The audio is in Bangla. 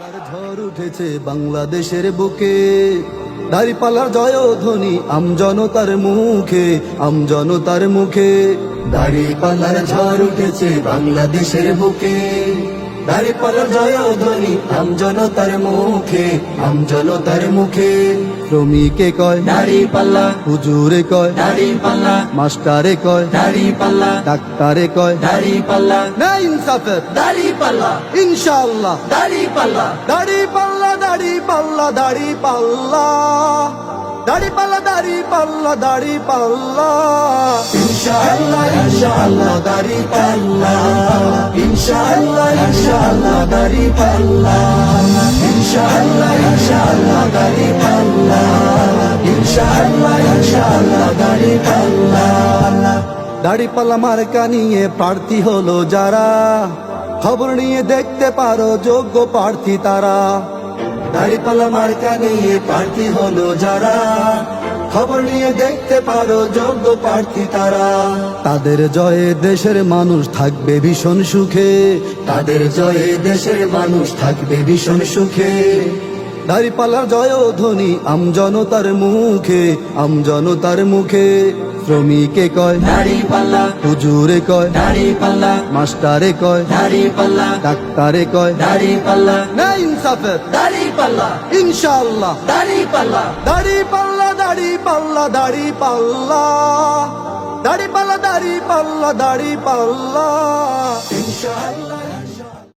পাল্লার ঝড় উঠেছে বাংলাদেশের বুকে। দাঁড়িপালার জয় ধ্বনি আমজনতার মুখে আমজনতার মুখে। দাঁড়িপালার ঝড় উঠেছে বাংলাদেশের বুকে। দাড়িপাল্লার জয় ধ্বনি আমজনতার মুখে আমজনতার মুখে। শ্রমিকে কয় দাড়ি পাল্লা। হুজুরে কয় দাড়ি পাল্লা। মাস্টারে কয় দাড়ি পাল্লা। ডাক্তারে কয়। দাড়ি পাল্লা। না ইনসাফের। দাড়ি পাল্লা। ইনশাআল্লাহ। দাড়ি পাল্লা। দাড়ি পাল্লা দাড়ি পাল্লা দাড়ি পাল্লা। দাড়ি পাল্লা দাড়ি পাল্লা দাড়ি পাল্লা। ইনশাআল্লাহ ইনশাআল্লাহ দাড়ি পাল্লা। ইনশাআল্লাহ ইনশাআল্লাহ, দাড়ি পাল্লা। ইনশাআল্লাহ ইনশাআল্লাহ, দাড়ি পাল্লা। ইনশাআল্লাহ ইনশাআল্লাহ, দাড়ি পাল্লা। মার্কা নিয়ে প্রার্থী হলো যারা। খবর নিয়ে দেখতে পারো, যোগ্য প্রার্থী তারা। দাড়িপাল্লা মার্কা নিয়ে প্রার্থী হলো যারা। খবর নিয়ে দেখতে পারো যোগ্য প্রার্থী তারা। তাদের জয়ে দেশের মানুষ থাকবে ভীষণ সুখে। তাদের জয়ে দেশের মানুষ থাকবে ভীষণ সুখে। দাড়িপাল্লার জয় ধ্বনি আমজনতার মুখে আমজনতার মুখে। শ্রমিকে কয় দাড়ি পাল্লা। হুজুরে কয় দাড়ি পাল্লা। মাস্টারে কয় দাড়ি পাল্লা। ডাক্তারে কয় দাড়ি পাল্লা। না ইনসাফের। দাড়ি পাল্লা। ইনশাআল্লাহ। দাড়ি পাল্লা। দাড়ি পাল্লা দাড়ি পাল্লা দাড়ি পাল্লা। দাড়ি পাল্লা দাড়ি পাল্লা দাড়ি পাল্লা। ইনশাআল্লাহ।